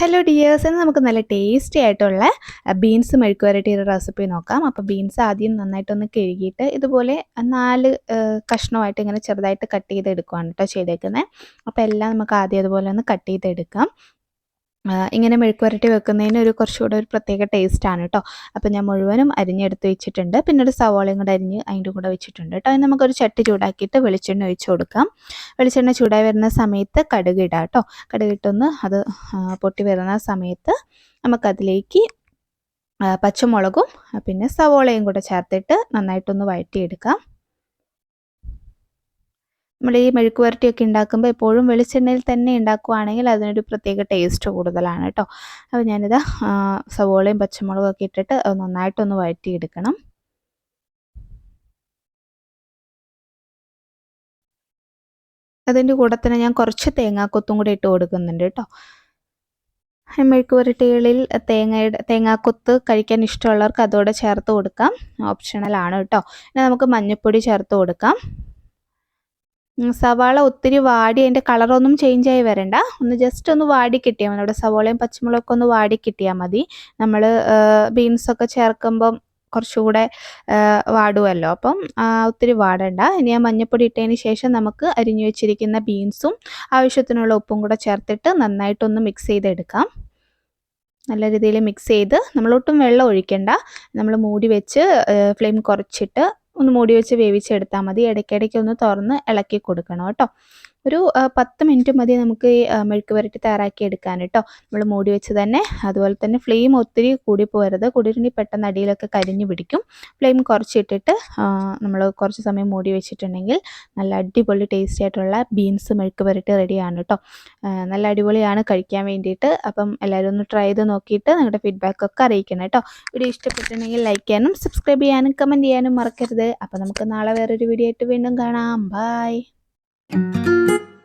Hello dears ഇന്ന് നമുക്ക് നല്ല ടേസ്റ്റി ആയിട്ടുള്ള ബീൻസ് മെഴുക്ക് ഒരു റെസിപ്പി നോക്കാം. അപ്പോൾ ബീൻസ് ആദ്യം നന്നായിട്ടൊന്ന് കഴുകിയിട്ട് ഇതുപോലെ നാല് കഷ്ണമായിട്ട് ഇങ്ങനെ ചെറുതായിട്ട് കട്ട് ചെയ്തെടുക്കുകയാണ് കേട്ടോ ചെയ്തേക്കുന്നത് അപ്പോൾ എല്ലാം നമുക്ക് ആദ്യം അതുപോലെ ഒന്ന് കട്ട് ചെയ്തെടുക്കാം. ഇങ്ങനെ മെഴുക്ക് വരട്ടി വെക്കുന്നതിന് ഒരു കുറച്ചുകൂടെ ഒരു പ്രത്യേക ടേസ്റ്റാണ് കേട്ടോ അപ്പോൾ ഞാൻ മുഴുവനും അരിഞ്ഞെടുത്ത് വെച്ചിട്ടുണ്ട്. പിന്നെ ഒരു സവാളയും കൂടെ അരിഞ്ഞ് അതിന്റെ കൂടെ വെച്ചിട്ടുണ്ട് കേട്ടോ അത് നമുക്കൊരു ചട്ടി ചൂടാക്കിയിട്ട് വെളിച്ചെണ്ണ ഒഴിച്ച് കൊടുക്കാം. വെളിച്ചെണ്ണ ചൂടായി വരുന്ന സമയത്ത് കടുക് ഇടാം കേട്ടോ കടുകിട്ടൊന്ന് അത് പൊട്ടി വരുന്ന സമയത്ത് നമുക്കതിലേക്ക് പച്ചമുളകും പിന്നെ സവോളയും കൂടെ ചേർത്തിട്ട് നന്നായിട്ടൊന്ന് വഴറ്റിയെടുക്കാം. നമ്മൾ ഈ മെഴുക്ക് വരട്ടിയൊക്കെ ഉണ്ടാക്കുമ്പോൾ എപ്പോഴും വെളിച്ചെണ്ണയിൽ തന്നെ ഉണ്ടാക്കുവാണെങ്കിൽ അതിനൊരു പ്രത്യേക ടേസ്റ്റ് കൂടുതലാണ് കേട്ടോ അപ്പോൾ ഞാനിത് സവോളയും പച്ചമുളകും ഒക്കെ ഇട്ടിട്ട് നന്നായിട്ടൊന്ന് വഴറ്റിയെടുക്കണം. അതിന്റെ കൂടെ തന്നെ ഞാൻ കുറച്ച് തേങ്ങാക്കൊത്തും കൂടി ഇട്ട് കൊടുക്കുന്നുണ്ട് കേട്ടോ മെഴുക്ക് പുരട്ടികളിൽ തേങ്ങയുടെ തേങ്ങാക്കൊത്ത് കഴിക്കാൻ ഇഷ്ടമുള്ളവർക്ക് അതോടെ ചേർത്ത് കൊടുക്കാം. ഓപ്ഷണലാണ് കേട്ടോ പിന്നെ നമുക്ക് മഞ്ഞൾപ്പൊടി ചേർത്ത് കൊടുക്കാം. സവാള ഒത്തിരി വാടി അതിന്റെ കളറൊന്നും ചേഞ്ച് ആയി വരണ്ട. ഒന്ന് ജസ്റ്റ് ഒന്ന് വാടി കിട്ടിയാൽ മതി. അവിടെ സവാളയും പച്ചമുളകൊക്കെ ഒന്ന് വാടി കിട്ടിയാൽ മതി. നമ്മൾ ബീൻസൊക്കെ ചേർക്കുമ്പം കുറച്ചുകൂടെ വാടുമല്ലോ അപ്പം ഒത്തിരി വാടണ്ട. ഇനി ആ മഞ്ഞൾപ്പൊടി ഇട്ടതിന് ശേഷം നമുക്ക് അരിഞ്ഞു വെച്ചിരിക്കുന്ന ബീൻസും ആവശ്യത്തിനുള്ള ഉപ്പും കൂടെ ചേർത്തിട്ട് നന്നായിട്ടൊന്ന് മിക്സ് ചെയ്തെടുക്കാം. നല്ല രീതിയിൽ മിക്സ് ചെയ്ത് നമ്മളൊട്ടും വെള്ളം ഒഴിക്കണ്ട. നമ്മൾ മൂടി വെച്ച് ഫ്ലെയിം കുറച്ചിട്ട് ഒന്ന് മൂടി വെച്ച് വേവിച്ചെടുത്താൽ മതി. ഇടയ്ക്കിടയ്ക്ക് ഒന്ന് തുറന്ന് ഇളക്കി കൊടുക്കണം കേട്ടോ. ഒരു പത്ത് മിനിറ്റ് മതി നമുക്ക് ഈ മെഴുക്ക് പുരട്ടി തയ്യാറാക്കി എടുക്കാൻ കേട്ടോ നമ്മൾ മൂടി വെച്ച് തന്നെ അതുപോലെ തന്നെ ഫ്ലെയിം ഒത്തിരി കൂടി പോരുത് കൂടിയിട്ടുണ്ടെങ്കിൽ പെട്ടെന്ന് അടിയിലൊക്കെ കരിഞ്ഞു പിടിക്കും. ഫ്ലെയിം കുറച്ചിട്ടിട്ട് നമ്മൾ കുറച്ച് സമയം മൂടി വെച്ചിട്ടുണ്ടെങ്കിൽ നല്ല അടിപൊളി ടേസ്റ്റി ആയിട്ടുള്ള ബീൻസ് മെഴുക്ക് പുരട്ടി റെഡിയാണ് കേട്ടോ നല്ല അടിപൊളിയാണ് കഴിക്കാൻ വേണ്ടിയിട്ട്. അപ്പം എല്ലാവരും ഒന്ന് ട്രൈ ചെയ്ത് നോക്കിയിട്ട് നിങ്ങളുടെ ഫീഡ്ബാക്കൊക്കെ അറിയിക്കണം കേട്ടോ വീഡിയോ ഇഷ്ടപ്പെട്ടിട്ടുണ്ടെങ്കിൽ ലൈക്ക് ചെയ്യാനും സബ്സ്ക്രൈബ് ചെയ്യാനും കമന്റ് ചെയ്യാനും മറക്കരുത്. അപ്പോൾ നമുക്ക് നാളെ വേറൊരു വീഡിയോ ആയിട്ട് വീണ്ടും കാണാം. Bye Thank you.